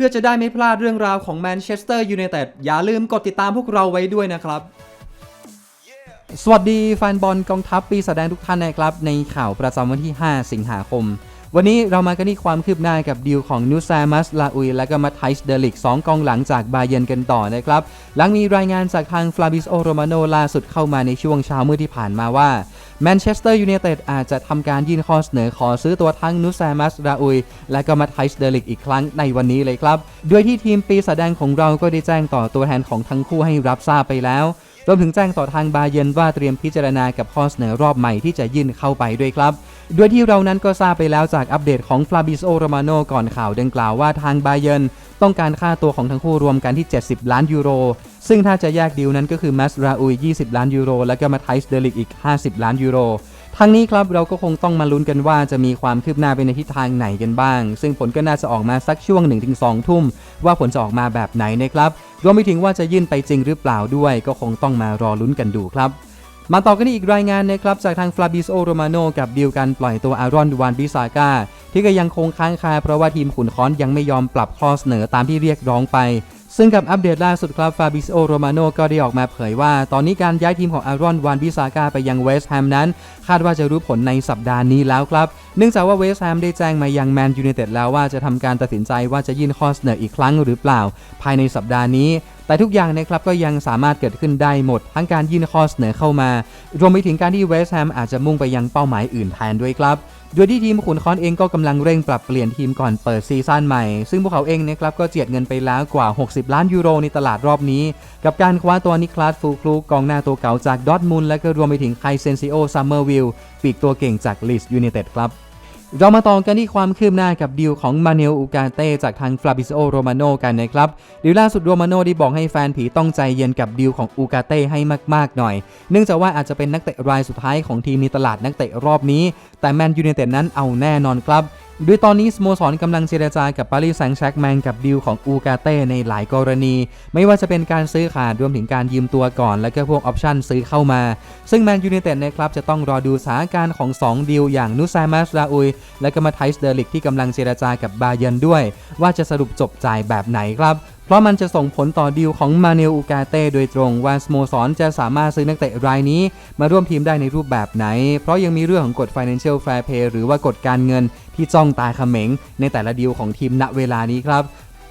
พื่อจะได้ไม่พลาดเรื่องราวของแมนเชสเตอร์ยูไนเต็ดอย่าลืมกดติดตามพวกเราไว้ด้วยนะครับ สวัสดีแฟนบอลกองทัพปีแสดงทุกท่านนะครับ ในข่าวประจำวันที่ 5 สิงหาคม วันนี้เรามากันที่ความคืบหน้ากับดีลของนูซามัสลาอุย และก็มาไทส์เดลิก2กองหลังจากบาเยนกันต่อนะครับ หลังมีรายงานจากทางฟลาบิโอโรมาโนล่าสุดเข้ามาในช่วงเช้ามืดที่ผ่านมาว่าแมนเชสเตอร์ยูไนเต็ดอาจจะทำการยื่นข้อเสนอขอซื้อตัวทั้งนูซามัสลาอุย และก็มาไทส์เดลิกอีกครั้งในวันนี้เลยครับ โดยที่ทีมปีศาจแดงของเราก็ได้แจ้งต่อตัวแทนของทั้งคู่ให้รับทราบไปแล้ว รวมถึงแจ้งต่อทางบาเยร์นว่าเตรียมพิจารณากับข้อเสนอรอบใหม่ที่จะยื่นเข้าไปด้วยครับโดยที่เรานั้นก็ทราบไปแล้วจากอัปเดตของฟลาบิโอโรมาโนก่อนข่าวดังกล่าวว่าทางบาเยร์นต้องการค่าตัวของทั้งคู่รวมกันที่ 70 ล้านยูโร ซึ่งถ้าจะแยกดีลนั้นก็คือมัสราอุย 20 ล้านยูโร และก็มาไทส์เดลิกอีก 50 ล้านยูโร ทั้งนี้ครับเราก็คงต้องมาลุ้นกันว่าจะมีความคืบหน้าไปในทิศทางไหนกันบ้าง ซึ่งผลก็น่าจะออกมาสักช่วง 1-2 ทุ่ม ว่าผลจะออกมาแบบไหนนะครับรวมไปถึงว่าจะยื่นไปจริงหรือเปล่าด้วย ก็คงต้องมารอลุ้นกันดูครับมาต่อกันที่อีกรายงานนะครับจากทางฟลาบิโอโรมาโนกับดีลการปล่อยตัวอารอนดวานบิซาก้าที่ก็ยังคงค้างคาเพราะว่าทีมขุนค้อนยังไม่ยอมปรับข้อเสนอตามที่เรียกร้องไป ซึ่งกับอัปเดตล่าสุดครับฟาบิโอโรมาโนก็ได้ออกมาเผยว่า ตอนนี้การย้ายทีมของอารอนวานบิซาก้าไปยังเวสต์แฮมนั้น คาดว่าจะรู้ผลในสัปดาห์นี้แล้วครับ เนื่องจากว่าเวสต์แฮมได้แจ้งมายังแมนยูเนเต็ดแล้วว่าจะทำการตัดสินใจว่าจะยื่นข้อเสนออีกครั้งหรือเปล่า ภายในสัปดาห์นี้ แต่ทุกอย่างนะครับก็ยังสามารถเกิดขึ้นได้หมด ทั้งการยื่นข้อเสนอเข้ามารวมไปถึงการที่เวสต์แฮมอาจจะมุ่งไปยังเป้าหมายอื่นแทนด้วยครับโดยที่ทีมขุนค้อนเองก็กำลังเร่งปรับเปลี่ยนทีมก่อนเปิดซีซั่นใหม่ ซึ่งพวกเขาเองนะครับก็เจียดเงินไปแล้วกว่า 60 ล้านยูโรในตลาดรอบนี้ กับการคว้าตัวนิคลาสฟูคลูกองหน้าตัวเก่าจากดอทมุนและก็รวมไปถึงไคเซนซิโอซัมเมอร์วิลปีกตัวเก่งจากลีสยูไนเต็ดครับ เรามาต่อกันที่ความคืบหน้ากับดีลของมาเนลอูกาเต้จากทางฟลาบิโอโรมาโนกันนะครับดีลล่าสุดโรมาโนได้บอกให้แฟนผีต้องใจเย็นกับดีลของอูกาเต้ให้มากๆหน่อย เนื่องจากว่าอาจจะเป็นนักเตะรายสุดท้ายของทีมในตลาดนักเตะรอบนี้ แต่แมนยูเนเต็ดนั้นเอาแน่นอนครับ โดยตอนนี้สโมสรกำลังเจรจากับปารีสแซงต์แชร์กแมงกับดีลของอูกาเต้ในหลายกรณี ไม่ว่าจะเป็นการซื้อขาดรวมถึงการยืมตัวก่อน และก็พวกออปชั่นซื้อเข้ามา ซึ่งแมนยูเนเต็ดนะครับจะต้องรอดูสถานการณ์ของ 2ดีลอย่างนุซามาสลาอุย และก็มาไทส์เดลิกที่กำลังเจรจากับบาเยร์นด้วย ว่าจะสรุปจบจ่ายแบบไหนครับ เพราะมันจะส่งผลต่อดีลของมาเนลอูกาเต้โดยตรงว่าสโมสรจะสามารถซื้อนักเตะรายนี้ มาร่วมทีมได้ในรูปแบบไหน เพราะยังมีเรื่องของกฎ Financial Fair Play หรือว่ากฎการเงินที่จ้องตาเขม็งในแต่ละดีลของทีมณเวลานี้ครับ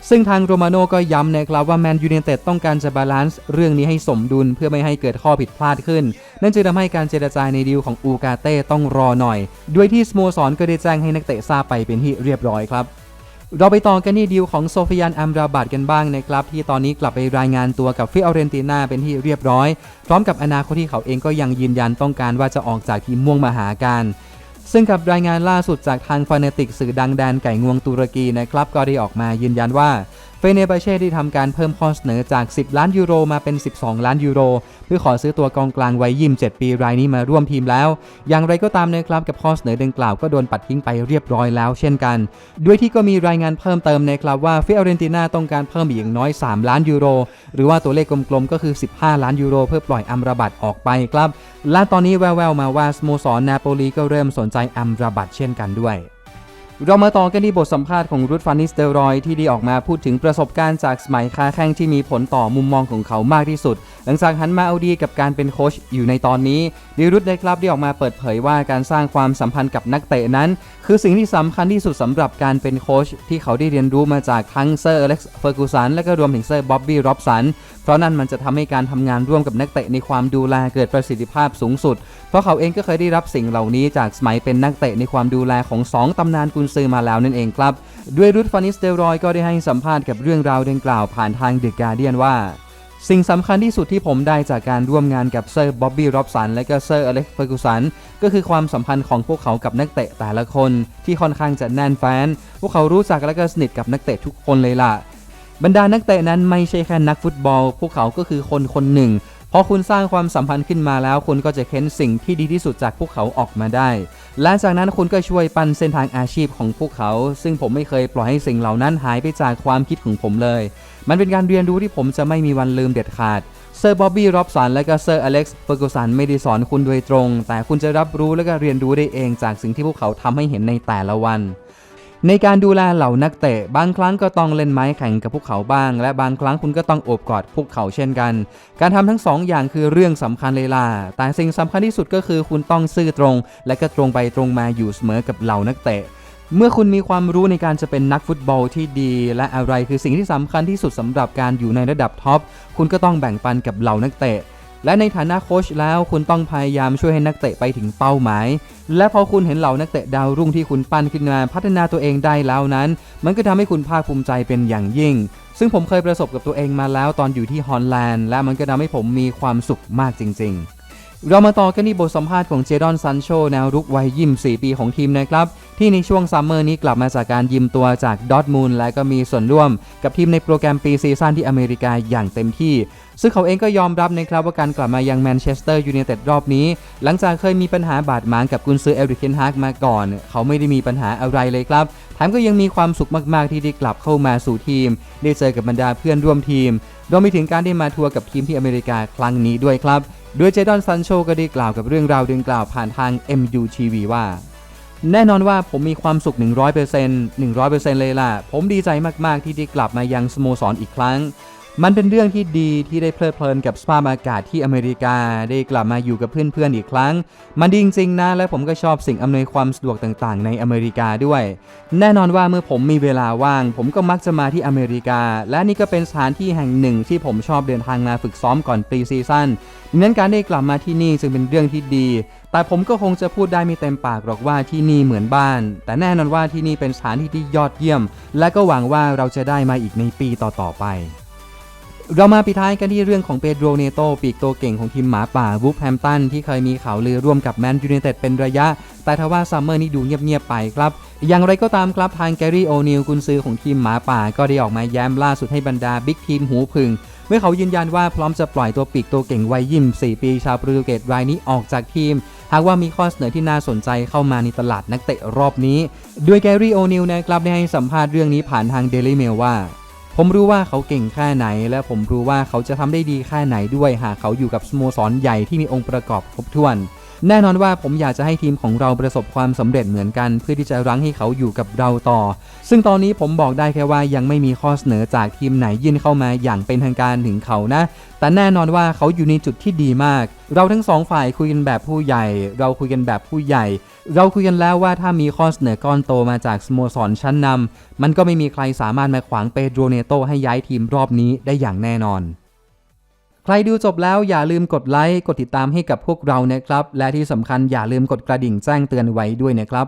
ซึ่งทางโรมาโน่ก็ย้ำนะครับว่าแมนยูไนเต็ดต้องการจะบาลานซ์เรื่องนี้ให้สมดุลเพื่อไม่ให้เกิดข้อผิดพลาดขึ้น นั่นจึงทำให้การเจรจาในดีลของอูกาเต้ต้องรอหน่อย ด้วยที่สโมสรก็ได้แจ้งให้นักเตะทราบไปเป็นที่เรียบร้อยครับ เราไปต่อกันที่ดีลของโซฟิยานอัมราบัดกันบ้างนะครับ ที่ตอนนี้กลับไปรายงานตัวกับฟิออเรนติน่าเป็นที่เรียบร้อย พร้อมกับอนาคตที่เขาเองก็ยังยืนยันต้องการว่าจะออกจากทีมม่วงมาหาการซึ่งกับรายงานล่าสุดจากทางฟานติกสื่อดังแดนไก่งวงตุรกีนะครับ ก็ได้ออกมายืนยันว่า เฟเนบาเช่ได้ทำการเพิ่มข้อเสนอจาก 10 ล้านยูโรมาเป็น 12 ล้านยูโร เพื่อขอซื้อตัวกองกลางวัยยิม7ปีรายนี้มาร่วมทีมแล้ว อย่างไรก็ตามนะครับกับข้อเสนอดังกล่าวก็โดนปัดทิ้งไปเรียบร้อยแล้วเช่นกัน ด้วยที่ก็มีรายงานเพิ่มเติมนะครับว่าฟิออเรนติน่าต้องการเพิ่มอีกอย่างน้อย 3 ล้านยูโร หรือว่าตัวเลขกลมๆก็คือ 15 ล้านยูโร เพื่อปล่อยอัมราบัตออกไปครับ และตอนนี้แววๆมาว่าสโมสรนาโปลีก็เริ่มสนใจอัมราบัตเช่นกันด้วย เรามาต่อกันที่บทสัมภาษณ์ของรูธฟานิสเตอรอยที่ได้ออกมาพูดถึงประสบการณ์จากสมัยค้าแข่งที่มีผลต่อมุมมองของเขามากที่สุด หลังจากหันมาเอาดีกับการเป็นโค้ชอยู่ในตอนนี้ดิรุดได้ครับได้ออกมาเปิดเผยว่าการสร้างความสัมพันธ์กับนักเตะนั้น คือสิ่งที่สำคัญที่สุดสำหรับการเป็นโค้ชที่เขาได้เรียนรู้มาจากทั้งเซอร์อเล็กซ์เฟอร์กูสันและก็รวมถึงเซอร์บ๊อบบี้ร็อบสันเพราะนั่นมันจะทำให้การทำงานร่วมกับนักเตะในความดูแลเกิดประสิทธิภาพสูงสุด เพราะเขาเองก็เคยได้รับสิ่งเหล่านี้จากสมัยเป็นนักเตะในความดูแลของ 2 ตำนานกุนซือมาแล้วนั่นเองครับ ด้วยรุดฟานิสเตรอยก็ได้ให้สัมภาษณ์กับเรื่องราวดังกล่าวผ่านทางเดอะการเดียนว่า สิ่งสำคัญที่สุดที่ผมได้จากการร่วมงานกับเซอร์บ๊อบบี้ร็อบสันและก็เซอร์อเล็กซ์เฟอร์กูสันก็คือความสัมพันธ์ของพวกเขากับนักเตะแต่ละคน ที่ค่อนข้างจะแน่นแฟนพวกเขารู้จักและก็สนิทกับนักเตะทุกคนเลยล่ะบรรดานักเตะนั้นไม่ใช่แค่นักฟุตบอล พวกเขาก็คือคนคนหนึ่ง พอคุณสร้างความสัมพันธ์ขึ้นมาแล้ว คุณก็จะเค้นสิ่งที่ดีที่สุดจากพวกเขาออกมาได้ และจากนั้นคุณก็ช่วยปั้นเส้นทางอาชีพของพวกเขา ซึ่งผมไม่เคยปล่อยให้สิ่งเหล่านั้นหายไปจากความคิดของผมเลย มันเป็นการเรียนรู้ที่ผมจะไม่มีวันลืมเด็ดขาดเซอร์บ๊อบบี้รอบสันและก็เซอร์อเล็กซ์เฟอร์กูสันไม่ได้สอนคุณโดยตรง แต่คุณจะรับรู้และก็เรียนรู้ได้เองจากสิ่งที่พวกเขาทำให้เห็นในแต่ละวัน ในการดูแลเหล่านักเตะบางครั้งก็ต้องเล่นไม้แข่งกับพวกเขาบ้าง และบางครั้งคุณก็ต้องโอบกอดพวกเขาเช่นกัน การทำทั้งสองอย่างคือเรื่องสำคัญเลยล่ะแต่สิ่งสำคัญที่สุดก็คือคุณต้องซื่อตรง และก็ตรงไปตรงมาอยู่เสมอกับเหล่านักเตะเมื่อคุณมีความรู้ในการจะเป็นนักฟุตบอลที่ดี และอะไรคือสิ่งที่สำคัญที่สุดสำหรับการอยู่ในระดับท็อปคุณก็ต้องแบ่งปันกับเหล่านักเตะ และในฐานะโค้ชแล้วคุณต้องพยายามช่วยให้นักเตะไปถึงเป้าหมาย และพอคุณเห็นเหล่านักเตะดาวรุ่งที่คุณปั้นขึ้นมาพัฒนาตัวเองได้แล้วนั้น มันก็ทำให้คุณภาคภูมิใจเป็นอย่างยิ่ง ซึ่งผมเคยประสบกับตัวเองมาแล้วตอนอยู่ที่ฮอลแลนด์ และมันก็ทำให้ผมมีความสุขมากจริง ๆ เรามาต่อกันที่บทสัมภาษณ์ของเจดอนซันโชแนวรุกวัยยิม4ปีของทีมนะครับ ที่ในช่วงซัมเมอร์นี้กลับมาจากการยิมตัวจากดอทมูลและก็มีส่วนร่วม กับทีมในโปรแกรมปีซีซั่นที่อเมริกาอย่างเต็มที่ ซึ่งเขาเองก็ยอมรับนะครับว่าการกลับมายังแมนเชสเตอร์ยูไนเต็ดรอบนี้ หลังจากเคยมีปัญหาบาดหมางกับกุนซือเอริกเคนฮากมาก่อน เขาไม่ได้มีปัญหาอะไรเลยครับแถมก็ยังมีความสุขมากๆที่ได้กลับเข้ามาสู่ทีม ได้เจอกับบรรดาเพื่อนร่วมทีมรวมไปถึงการได้มาทัวร์กับทีมที่อเมริกาครั้งนี้ด้วยครับ โดยเจดอนซันโชก็ได้กล่าวกับเรื่องราวดังกล่าวผ่านทาง MUTV ว่า แน่นอนว่าผมมีความสุข 100% 100%เลยล่ะ ผมดีใจมาก ๆ ที่ได้กลับมายังสโมสรอีกครั้ง มันเป็นเรื่องที่ดีที่ได้เพลิดเพลินกับสภาพอากาศที่อเมริกาได้กลับมาอยู่กับเพื่อนๆอีกครั้ง มันดีจริงๆนะ และผมก็ชอบสิ่งอำนวยความสะดวกต่างๆ ในอเมริกาด้วย แน่นอนว่าเมื่อผมมีเวลาว่าง ผมก็มักจะมาที่อเมริกา และนี่ก็เป็นสถานที่แห่งหนึ่งที่ผมชอบเดินทางมาฝึกซ้อมก่อนปีซีซั่นดังนั้นการได้กลับมาที่นี่จึงเป็นเรื่องที่ดี แต่ผมก็คงจะพูดได้ไม่เต็มปากหรอกว่าที่นี่เหมือนบ้าน แต่แน่นอนว่าที่นี่เป็นสถานที่ที่ยอดเยี่ยม และก็หวังว่าเราจะได้มาอีกในปีต่อๆไป เรามาปิดท้ายกันที่เรื่องของเปโดรเนโตปีกตัวเก่งของทีมหมาป่าวูฟแฮมตันที่เคยมีข่าวลือร่วมกับแมนยูไนเต็ดเป็นระยะ แต่ทว่าซัมเมอร์นี้ดูเงียบๆไปครับ อย่างไรก็ตามครับทางแกรี่โอนิลกุนซือของทีมหมาป่าก็ได้ออกมาแย้มล่าสุดให้บรรดาบิ๊กทีมหูพึงเมื่อเขายืนยันว่าพร้อมจะปล่อยตัวปีกตัวเก่งวัยยิม4 ปีชาวโปรตุเกสรายนี้ออกจากทีม หากว่ามีข้อเสนอที่น่าสนใจเข้ามาในตลาดนักเตะรอบนี้โดยแกรี่โอนิลนะครับได้ให้สัมภาษณ์เรื่องนี้ผ่านทางเดลิเมลว่า ผมรู้ว่าเขาเก่งแค่ไหน และผมรู้ว่าเขาจะทำได้ดีแค่ไหนด้วยหากเขาอยู่กับสโมสรใหญ่ที่มีองค์ประกอบครบถ้วน แน่นอนว่าผมอยากจะให้ทีมของเราประสบความสำเร็จเหมือนกัน เพื่อที่จะรั้งให้เขาอยู่กับเราต่อ ซึ่งตอนนี้ผมบอกได้แค่ว่ายังไม่มีข้อเสนอจากทีมไหนยื่นเข้ามาอย่างเป็นทางการถึงเขานะ แต่แน่นอนว่าเขาอยู่ในจุดที่ดีมาก เราทั้งสองฝ่ายคุยกันแบบผู้ใหญ่ เราคุยกันแบบผู้ใหญ่ เราคุยกันแล้วว่าถ้ามีข้อเสนอก้อนโตมาจากสโมสรชั้นนำมันก็ไม่มีใครสามารถมาขวางเปโดรเนโตให้ย้ายทีมรอบนี้ได้อย่างแน่นอน ใครดูจบแล้วอย่าลืมกดไลค์ กดติดตามให้กับพวกเรานะครับ และที่สำคัญอย่าลืมกดกระดิ่งแจ้งเตือนไว้ด้วยนะครับ